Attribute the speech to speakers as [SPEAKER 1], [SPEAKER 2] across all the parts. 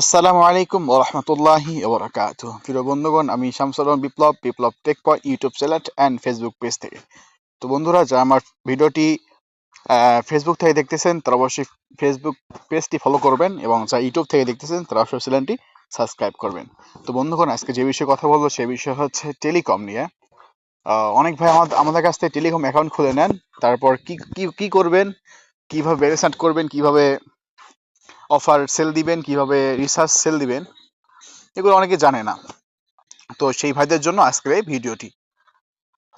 [SPEAKER 1] আসসালামু আলাইকুম ওরহমতুল্লাহি ওবরাকাত প্রিয় বন্ধুগণ, আমি Shamsur Biplob Biplob tech point YouTube channel and Facebook page থেকে। তো বন্ধুরা, যারা আমার ভিডিওটি ফেসবুক থেকে দেখতেছেন, তারা অবশ্যই ফেসবুক পেজটি ফলো করবেন এবং যা ইউটিউব থেকে দেখতেছেন, তারা অবশ্যই চ্যানেলটি সাবস্ক্রাইব করবেন। তো বন্ধুগণ, আজকে যে বিষয়ে কথা বলব, সে বিষয় হচ্ছে টেলিকম নিয়ে। অনেক ভাই আমাদের আমাদের কাছ থেকে টেলিকম অ্যাকাউন্ট খুলে নেন, তারপর কি কি করবেন, কীভাবে ব্যালেন্স করবেন, কীভাবে অফার সেল দিবেন, কীভাবে রিসার্চ সেল দিবেন, এগুলো অনেকে জানে না। তো সেই ভাইদের জন্য আজকের এই ভিডিওটি।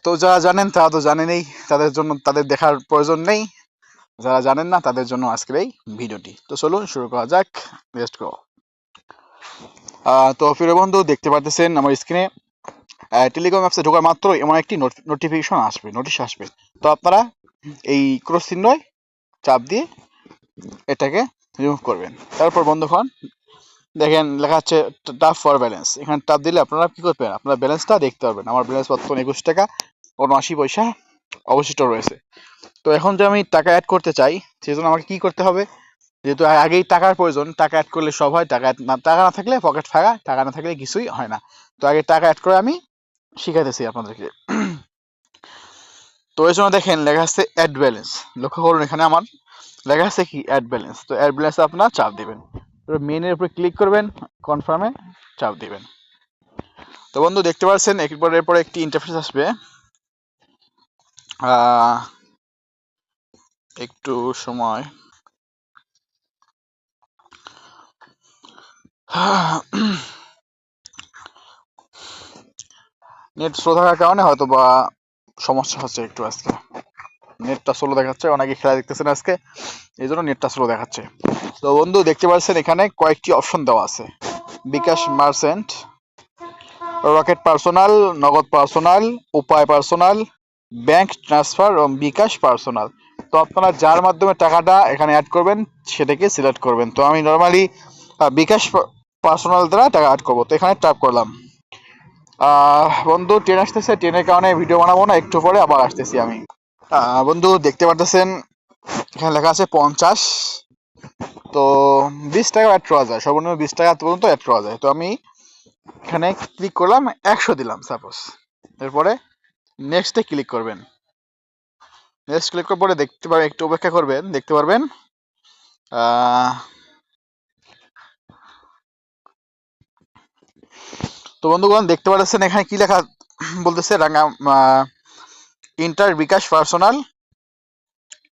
[SPEAKER 1] তো যারা জানেন, তারা তো জানেনই, তাদের জন্য, তাদের দেখার প্রয়োজন নেই। যারা জানেন না, তাদের জন্য আজকের এই ভিডিওটি। তো চলুন শুরু করা যাক। রেস্ট গো তো প্রিয় বন্ধু, দেখতে পারতেছেন আমার স্ক্রিনে টেলিকম অ্যাপসে ঢোকার মাত্র এমন একটি নোটিফিকেশন আসবে নোটিশ আসবে। তো আপনারা এই ক্রস চিহ্নয় চাপ দিয়ে এটাকে রিমুভ করবেন। তারপর বন্ধুক্ষণ দেখেন, লেখা আছে টাফ ফর ব্যালেন্স এখানে টাফ দিলে আপনারা কি করবেন? আপনারা ব্যালেন্সটা দেখতে পারবেন। আমার ব্যালেন্স বর্তমানে একুশ টাকা, উনআশি পয়সা অবশিষ্ট রয়েছে। তো এখন যে আমি টাকা অ্যাড করতে চাই সেই জন্য আমাকে কি করতে হবে? যেহেতু আগেই টাকার প্রয়োজন, টাকা অ্যাড করলে সব হয়। টাকা না টাকা না থাকলে পকেট ফাঁকা, টাকা না থাকলে কিছুই হয় না। তো আগে টাকা অ্যাড করে আমি শিখাইতেছি আপনাদেরকে। তো এই জন্য দেখেন, লেখা আছে অ্যাড ব্যালেন্স লক্ষ্য করুন এখানে আমার লেখা আছে কি অ্যাড ব্যালেন্স তো অ্যাড ব্যালেন্সে আপনারা চাপ দিবেন। মেনের উপরে ক্লিক করবেন কনফার্মে চাপ দিবেন। তো বন্ধু, দেখতে পাচ্ছেন একবার এরপরে একটি ইন্টারফেস আসবে। একটু সময়। নেট স্লো থাকার কারণে হয়তো বা সমস্যা হচ্ছে একটু আজকে। নেটটা স্লো দেখাচ্ছে, অনেকে খেলা দেখতেছেন আজকে এই জন্য নেটটা স্লো দেখাচ্ছে। তো বন্ধু, দেখতে পাচ্ছেন এখানে কয়েকটি অপশন দেওয়া আছে। BKash merchant Rocket personal Nagad personal Upay personal bank transfer এবং বিকাশ পার্সোনাল তো আপনারা যার মাধ্যমে টাকাটা এখানে অ্যাড করবেন, সেটাকে সিলেক্ট করবেন। তো আমি নর্মালি বিকাশ পার্সোনাল দ্বারা টাকা অ্যাড করব। তো এখানে ট্যাপ করলাম। বন্ধু ট্রেন আসতেছে ট্রেনের কারণে ভিডিও বানাবো না, একটু পরে আবার আসতেছি আমি। বন্ধু, দেখতে পারতেছেন, এখানে লেখা আছে পঞ্চাশ। তো বিশ টাকা অ্যাড করা যায়, সর্বনিম্ন বিশ টাকা পর্যন্ত অ্যাড করা যায়। তো আমি এখানে ক্লিক করলাম, একশো দিলাম সাপোজ এরপরে নেক্সটে ক্লিক করবেন। নেক্সট ক্লিক করার পরে দেখতে পাবেন একটু অপেক্ষা করবেন, দেখতে পারবেন তো বন্ধুগণ, দেখতে পাচ্ছেন এখানে কি লেখা বলতেছে, রাঙা enter bKash personal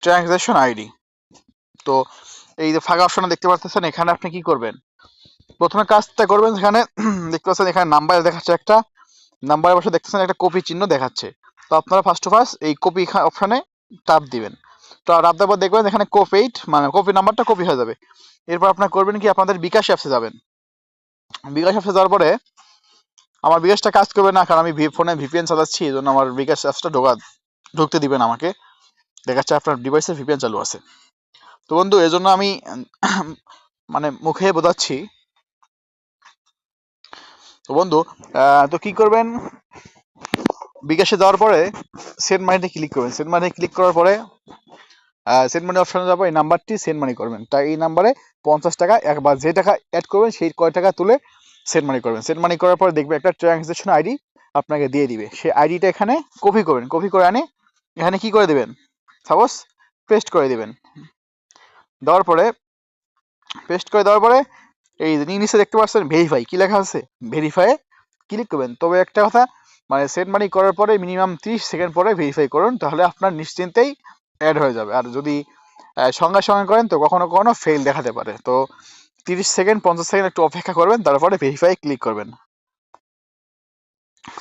[SPEAKER 1] transaction ID তো এই যে ফাঁকা অপশন দেখতে পাচ্ছেন এখানে আপনি কি করবেন? প্রথমে কাজটা করবেন এখানে দেখতে পাচ্ছেন এখানে নাম্বার দেখাচ্ছে একটা। নাম্বারের পাশে দেখতেছেন একটা কপি চিহ্ন দেখাচ্ছে। তো আপনারা ফার্স্ট অফ ফার্স্ট এই কপি অপশনে টাপ দিবেন। তো টাপ দেওয়ার দেখবেন এখানে কোপেইট মানে কপি নাম্বারটা কপি হয়ে যাবে। এরপর আপনারা করবেন কি, আপনাদের বিকাশ অ্যাপসে যাবেন। বিকাশ অ্যাপসে যাওয়ার পরে আমার বিকাশটা কাজ করবে না, কারণ আমি ফোনে ভিপিএন চালাচ্ছি, এই জন্য আমার বিকাশ অ্যাপসটা ঢোকা ঢুকতে দিবেন আমাকে। দেখাচ্ছে আপনার ডিভাইসে ভিপিএন চালু আছে। তো বন্ধু, এই জন্য আমি মানে মুখে বোঝাচ্ছি। তো বন্ধু তো কি করবেন? বিকাশে যাওয়ার পরে সেন্ড মানিতে ক্লিক করবেন। সেন্ড মানি ক্লিক করার পরে সেন্ড মানি অপশনে যাব, এই নাম্বারটি সেন্ড মানি করবেন। তাই এই নাম্বারে পঞ্চাশ টাকা, একবার যে টাকা অ্যাড করবেন, সেই কয় টাকা তুলে সেন্ড মানি করবেন। সেন্ড মানি করার পরে দেখবে একটা ট্রানজেকশন আইডি আপনাকে দিয়ে দিবে। সেই আইডিটা এখানে কপি করবেন। কপি করে আনে, এখানে কি করে দেবেন? সাপোজ পেস্ট করে দিবেন। দেওয়ার পরে পেস্ট করে দেওয়ার পরে, এই নিচে দেখতে পাচ্ছেন ভেরিফাই কি লেখা আছে? ভেরিফাই ক্লিক করবেন। তবে একটা কথা মানে সেন্ড মানি করার পরে মিনিমাম ত্রিশ সেকেন্ড পরে ভেরিফাই করুন, তাহলে আপনার নিশ্চিন্তেই অ্যাড হয়ে যাবে। আর যদি সঙ্গে সঙ্গে করেন তো কখনো কখনো ফেল দেখাতে পারে। তো তিরিশ সেকেন্ড, পঞ্চাশ সেকেন্ড একটু অপেক্ষা করবেন, তারপরে ভেরিফাই ক্লিক করবেন।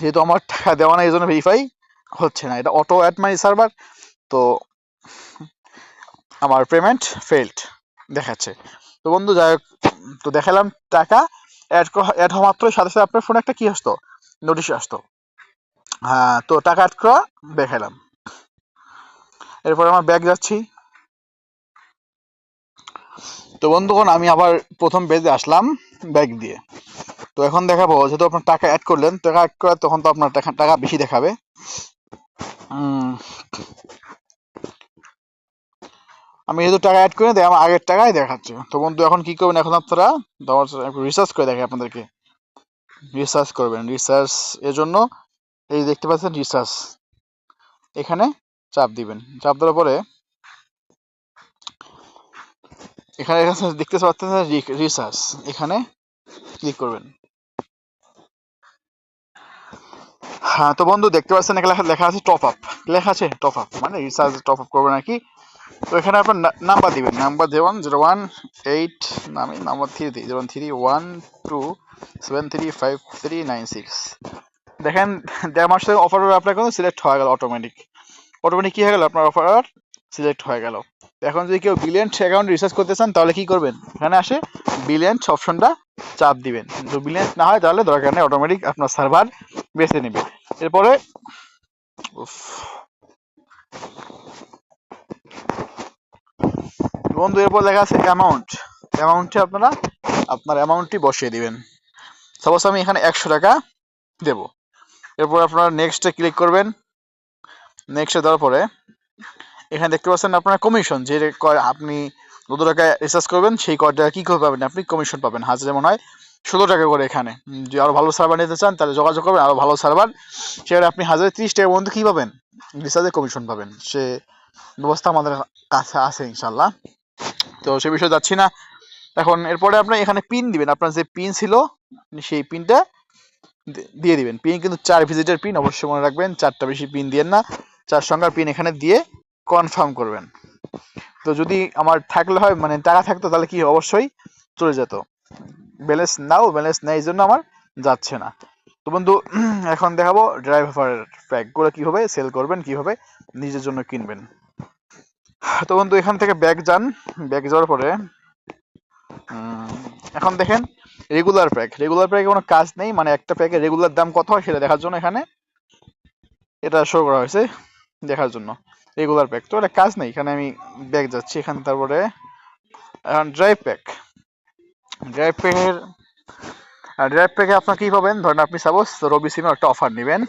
[SPEAKER 1] যেহেতু আমার টাকা দেওয়া না এই জন্য ভেরিফাই হচ্ছে না। এটা অটো অ্যাড মানি সার্ভার তো আমার পেমেন্ট ফেল্ড দেখাচ্ছে। তো বন্ধু, যাই হোক, তো দেখালাম টাকা অ্যাড অ্যাড হওয়া মাত্র সাথে সাথে আপনার ফোনে একটা কি আসতো? নোটিশ আসতো। হ্যাঁ তো টাকা অ্যাড করা, দেখালাম। এরপর আমার ব্যাগ যাচ্ছি। তো বন্ধুগণ, আমি আবার প্রথম পেজে আসলাম ব্যাগ দিয়ে। তো এখন দেখাবো, যেহেতু আপনার টাকা অ্যাড করলেন, টাকা অ্যাড করে তখন তো আপনার টাকা টাকা বেশি দেখাবে। আমি যেহেতু টাকা অ্যাড করে দেয় আমার আগের টাকাই দেখাচ্ছে। তো বন্ধু, এখন কি করবেন এখন আপনারা? রিসার্চ করে দেখে আপনাদেরকে। রিসার্চ করবেন রিসার্চ এর জন্য এই দেখতে পাচ্ছেন রিসার্চ এখানে চাপ দিবেন। চাপ দেওয়ার পরে এখানে দেখতে পাচ্ছেন রিসার্চ। এখানে ক্লিক করবেন। হ্যাঁ তো বন্ধু, দেখতে পাচ্ছেন এখানে লেখা- আছে টপ আপ লেখা আছে টপ আপ মানে রিচার্জ টপ আপ করবেন আর কি। তো এখানে আপনার নাম্বার দিবেন। নাম্বার দেবেন জিরো ওয়ান এইট নামে নাম্বার থ্রি দিই। Zero three one two seven three five three nine six দেখেন, দেড় মাসের অফার অ্যাপ্লাই করুন সিলেক্ট হয়ে গেল অটোমেটিক অটোমেটিক কি হয়ে গেল? আপনার অফার সিলেক্ট হয়ে গেল। এখন যদি কেউ বিলিয়েন্ট অ্যাকাউন্ট রিসার্চ করতে চান, তাহলে কি করবেন? এখানে আসে বিলিয়েন্ট অপশনটা চাপ দিবেন। যদি বিলিয়েন্ট না হয়, তাহলে দরকার নেই অটোমেটিক আপনার সার্ভার বেছে নেবে। এরপরে। বন্ধু, এরপর লেখা আছে অ্যামাউন্ট অ্যামাউন্টে আপনারা, আপনার অ্যামাউন্টটি বসিয়ে দিবেন। সাপোজ আমি এখানে একশো টাকা দেব। এরপর আপনারা নেক্সটে ক্লিক করবেন। নেক্সটে দেওয়ার পরে এখানে দেখতে পাচ্ছেন আপনার কমিশন যে ক- আপনি কত টাকা রিচার্জ করবেন, সেই কয় টাকা কি করে পাবেন আপনি? কমিশন পাবেন। হাজার যেমন হয়, ষোলো টাকা করে এখানে। যদি আরও ভালো সার্ভার নিতে চান, তাহলে যোগাযোগ করবেন আরও ভালো সার্ভার সেখানে আপনি হাজার ত্রিশ টাকা পর্যন্ত কী পাবেন? রিচার্জে কমিশন পাবেন। সে ব্যবস্থা আমাদের কাছে আছে ইনশাল্লাহ তো সে বিষয়ে যাচ্ছি না। এখন এরপরে আপনি এখানে পিন দিবেন। আপনার যে পিন ছিল, সেই পিনটা দিয়ে দিবেন। পিন কিন্তু চার ভিজিটের পিন অবশ্যই মনে রাখবেন, চারটা বেশি পিন দিয়েন না। চার সংখ্যার পিন এখানে দিয়ে কনফার্ম করবেন। তো যদি আমার থাকলে হয় মানে টাকা থাকতো তাহলে কি অবশ্যই চলে যেত। ব্যালেন্স নাও ব্যালেন্স নেই এই জন্য আমার যাচ্ছে না। তো বন্ধু, এখন দেখাবো ড্রাইভার প্যাকগুলো কীভাবে সেল করবেন কীভাবে নিজের জন্য কিনবেন। তো বন্ধু, এখান থেকে ব্যাগ যান। ব্যাগ যাওয়ার পরে এখন দেখেন রেগুলার প্যাক রেগুলার প্যাকে কোনো কাজ নেই মানে একটা প্যাকের রেগুলার দাম কত হয় সেটা দেখার জন্য এখানে এটা শো করা হয়েছে দেখার জন্য। রেগুলার প্যাক তো এটা কাজ নেই, এখানে আমি ব্যাগ যাচ্ছি, এখানে তারপরে, এখন ড্রাইভ প্যাক ড্রাইভ প্যাকের ড্রাইভ প্যাকে আপনার কি পাবেন? ধরেন আপনি সাপোজ রবি সিমের একটা অফার নেবেন।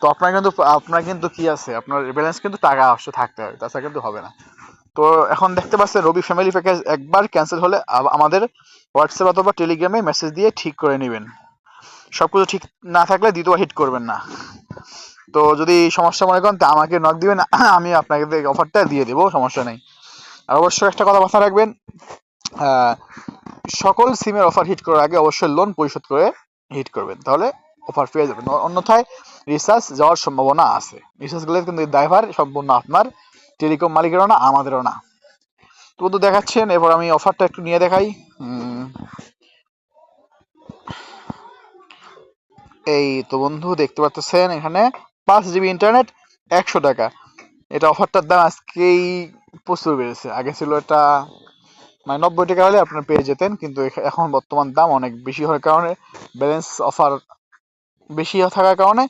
[SPEAKER 1] তো আপনার কিন্তু আপনার কিন্তু কি আছে? আপনার ব্যালেন্স কিন্তু টাকা অবশ্য থাকতে হবে, তাছাড়া কিন্তু হবে না। তো এখন দেখতে পাচ্ছেন রবি ফ্যামিলি প্যাকেজ একবার ক্যান্সেল হলে আমাদের হোয়াটসঅ্যাপ অথবা টেলিগ্রামে মেসেজ দিয়ে ঠিক করে নেবেন। সবকিছু ঠিক না থাকলে দ্বিতীয় হিট করবেন না। তো যদি সমস্যা মনে করেন, তা আমাকে নক দিবেন, আমি আপনাকে অফারটা দিয়ে দেবো, সমস্যা নেই। আর অবশ্যই একটা কথা মাথায় রাখবেন সকল সিমের অফার হিট করার আগে অবশ্যই লোন পরিশোধ করে হিট করবেন, তাহলে অফার পেয়ে যাবেন। অন্যথায় রিচার্জ যাওয়ার সম্ভাবনা আছে। রিচার্জ গেলে কিন্তু ড্রাইভার সম্পূর্ণ আপনার টেলিকম মালিকেরও না, আমাদেরও না। তো বন্ধু, দেখাচ্ছেন এবার আমি অফারটা একটু নিয়ে দেখাই। এই তো বন্ধু, দেখতে পাচ্ছেন এখানে। পাঁচ জিবি ইন্টারনেট একশো টাকা। এটা অফারটার দাম আজকেই প্রচুর বেড়েছে। আগে ছিল এটা মানে নব্বই টাকা হলে আপনার পেয়ে যেতেন, কিন্তু এখন বর্তমান দাম অনেক বেশি হওয়ার কারণে ব্যালেন্স অফার বেশি থাকার কারণে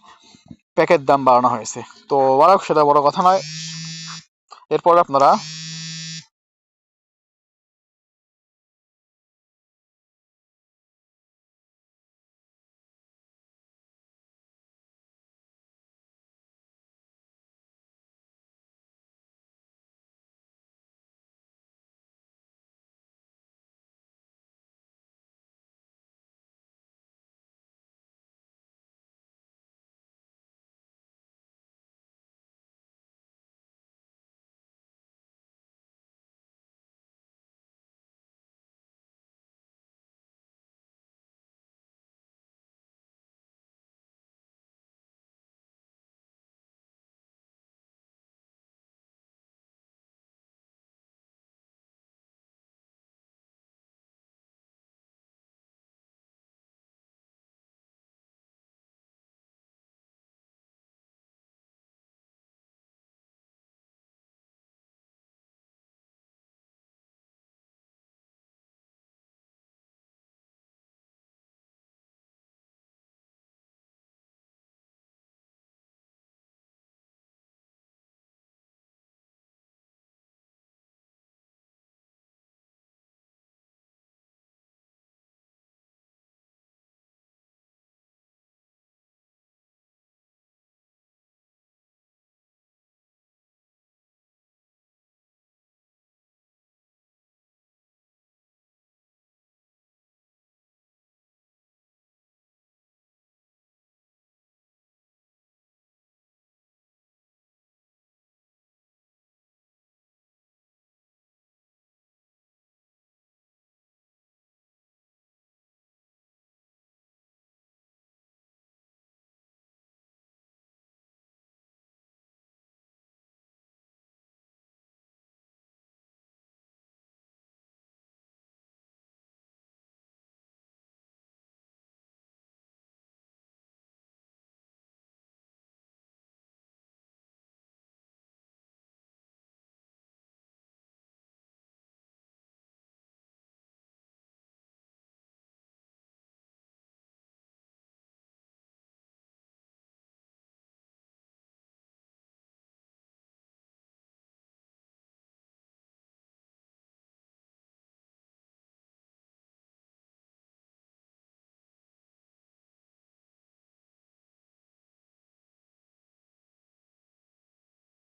[SPEAKER 1] প্যাকের দাম বাড়ানো হয়েছে। তো বাড়াক সেটা বড় কথা নয়। এরপর আপনারা